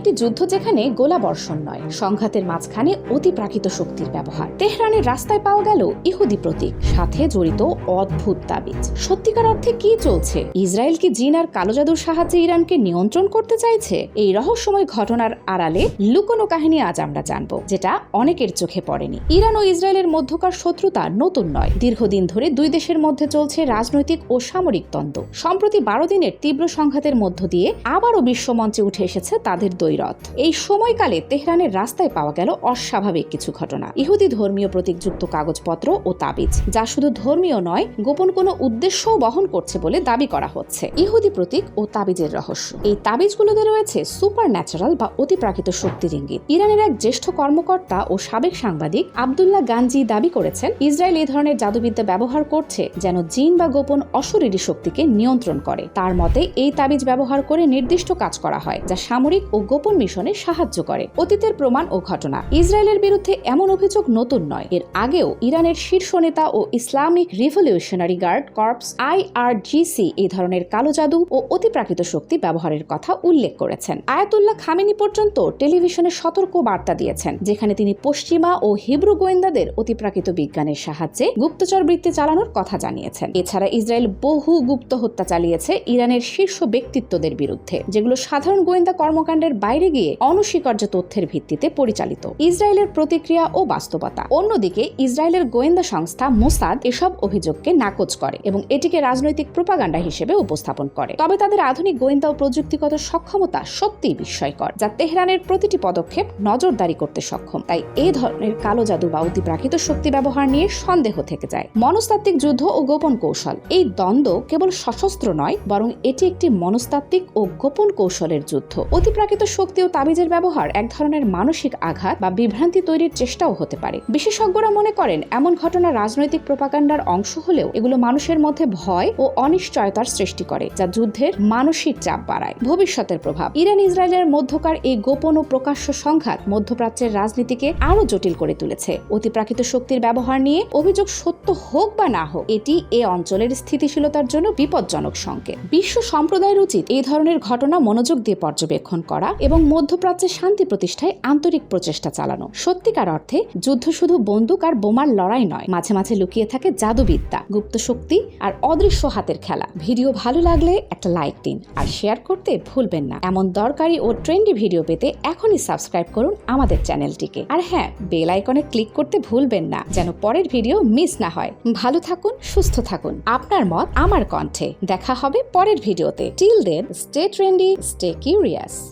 একটি যুদ্ধ যেখানে গোলা বর্ষণ নয়, সংঘাতের মাঝখানে অতিপ্রাকৃত শক্তির ব্যবহার। তেহরানের রাস্তায় পাওয়া গেল ইহুদি প্রতীক, সাথে জড়িত অদ্ভুত তাবিজ। সত্যিকার অর্থে কি চলছে? ইসরায়েল কি জিন আর কালো জাদুর সাহায্যে ইরানকে নিয়ন্ত্রণ করতে চাইছে? এই রহস্যময় ঘটনার আড়ালে লুকোনো কাহিনী আজ আমরা জানব, যেটা অনেকের চোখে পড়েনি। ইরান ও ইসরায়েলের মধ্যকার শত্রুতা নতুন নয়। দীর্ঘদিন ধরে দুই দেশের মধ্যে চলছে রাজনৈতিক ও সামরিক দ্বন্দ্ব। সম্প্রতি বারো দিনের তীব্র সংঘাতের মধ্য দিয়ে আবারও বিশ্বমঞ্চে উঠে এসেছে তাদের দৈরথ এই সময়কালে তেহরানের রাস্তায় পাওয়া গেল অস্বাভাবিক কিছু ঘটনা। ইহুদি ধর্মীয় প্রতীকযুক্ত কাগজপত্র ও তাবিজ, যা শুধু ধর্মীয় নয়, গোপন কোনো উদ্দেশ্যও বহন করছে বলে দাবি করা হচ্ছে। ইহুদি প্রতীক ও তাবিজের রহস্য। এই তাবিজগুলোতে রয়েছে সুপার ন্যাচারাল বা অতিপ্রাকৃত শক্তির ইঙ্গিত ইরানের এক জ্যেষ্ঠ কর্মকর্তা ও সাবেক সাংবাদিক আবদুল্লাহ গানজি দাবি করেছেন, ইসরায়েল এই ধরনের জাদুবিদ্যা ব্যবহার করছে যেন জিন বা গোপন অশরীরী শক্তিকে নিয়ন্ত্রণ করে। তার মতে, এই তাবিজ ব্যবহার করে নির্দিষ্ট কাজ করা হয়, যা সামরিক ও গোপন মিশনে সাহায্য করে। অতীতের প্রমাণ ও ঘটনা। ইসরায়েলের বিরুদ্ধে এমন অভিযোগ নতুন নয়। এর আগেও ইরানের শীর্ষ নেতা ও Islamic revolutionary guard corps IRGC এই ধরনের কালো জাদু ও অতিপ্রাকৃত শক্তি ব্যবহারের কথা উল্লেখ করেছেন। আয়াতুল্লাহ খামেনি পর্যন্ত টেলিভিশনে সতর্ক বার্তা দিয়েছেন, যেখানে তিনি পশ্চিমা ও হিব্রু গোয়েন্দাদের অতিপ্রাকৃত বিজ্ঞানের সাহায্যে গুপ্তচর বৃত্তি চালানোর কথা জানিয়েছেন। এছাড়া ইসরায়েল বহু গুপ্ত হত্যা চালিয়েছে ইরানের শীর্ষ ব্যক্তিত্বদের বিরুদ্ধে, যেগুলো সাধারণ গোয়েন্দা কর্মকাণ্ডের বাইরে গিয়ে অনস্বীকার্য তথ্যের ভিত্তিতে পরিচালিত। ইসরায়েলের প্রতিক্রিয়া ও বাস্তবতা। অন্যদিকে, ইসরায়েলের গোয়েন্দা সংস্থা মোসাদ এসব অভিযোগকে নাকচ করে এবং এটিকে রাজনৈতিক প্রোপাগান্ডা হিসেবে উপস্থাপন করে। তবে তাদের আধুনিক গোয়েন্দা ও প্রযুক্তিগত সক্ষমতা সত্যিই বিস্ময়কর, যা তেহরানের প্রতিটি পদক্ষেপ নজরদারি করতে সক্ষম। তাই এই ধরনের কালো জাদু বা অতিপ্রাকৃত শক্তি ব্যবহার নিয়ে সন্দেহ থেকে যায়। মনস্তাত্ত্বিক যুদ্ধ ও গোপন কৌশল। এই দ্বন্দ্ব কেবল সশস্ত্র নয়, বরং এটি একটি মনস্তাত্ত্বিক ও গোপন কৌশলের যুদ্ধ। অতিপ্রাকৃত শক্তি ও তাবিজের ব্যবহার এক ধরনের মানসিক আঘাত বা বিভ্রান্তি তৈরির চেষ্টাও হতে পারে। বিশেষজ্ঞরা মনে করেন, এমন ঘটনা রাজনৈতিক প্রপাগান্ডার অংশ হলেও এগুলো মানুষের মধ্যে ভয় ও অনিশ্চয়তার সৃষ্টি করে, যা যুদ্ধের মানসিক চাপ বাড়ায়। ভবিষ্যতের প্রভাব। ইরান ইসরায়েলের মধ্যকার এই গোপন ও প্রকাশ্য সংঘাত মধ্যপ্রাচ্যের রাজনীতিকে আরও জটিল করে তুলেছে। অতিপ্রাকৃত শক্তির ব্যবহার নিয়ে অভিযোগ সত্য হোক বা না হোক, এটি এ অঞ্চলের স্থিতিশীলতার জন্য বিপজ্জনক সংকেত। বিশ্ব সম্প্রদায়ের উচিত এই ধরনের ঘটনা মনোযোগ দিয়ে পর্যবেক্ষণ করা এবং মধ্যপ্রাচ্যে শান্তি প্রতিষ্ঠায় আন্তরিক প্রচেষ্টা চালানো। সত্যিকার অর্থে, যুদ্ধ শুধু বন্দুক আর বোমার লড়াই নয়, মাঝে মাঝে লুকিয়ে থাকে জাদুবিদ্যা, গুপ্ত শক্তি আর অদৃশ্য হাতের খেলা। ভিডিও ভালো লাগলে একটা লাইক দিন আর শেয়ার করতে ভুলবেন না। এমন দরকারি ও ট্রেন্ডি ভিডিও পেতে এখনই সাবস্ক্রাইব করুন আমাদের চ্যানেলটিকে। আর হ্যাঁ বেল আইকনে ক্লিক করতে ভুলবেন না, যেন পরের ভিডিও মিস না হয়। ভালো থাকুন, সুস্থ থাকুন। আপনার মত আমার কণ্ঠে। দেখা হবে পরের ভিডিওতে। Till then stay trendy stay curious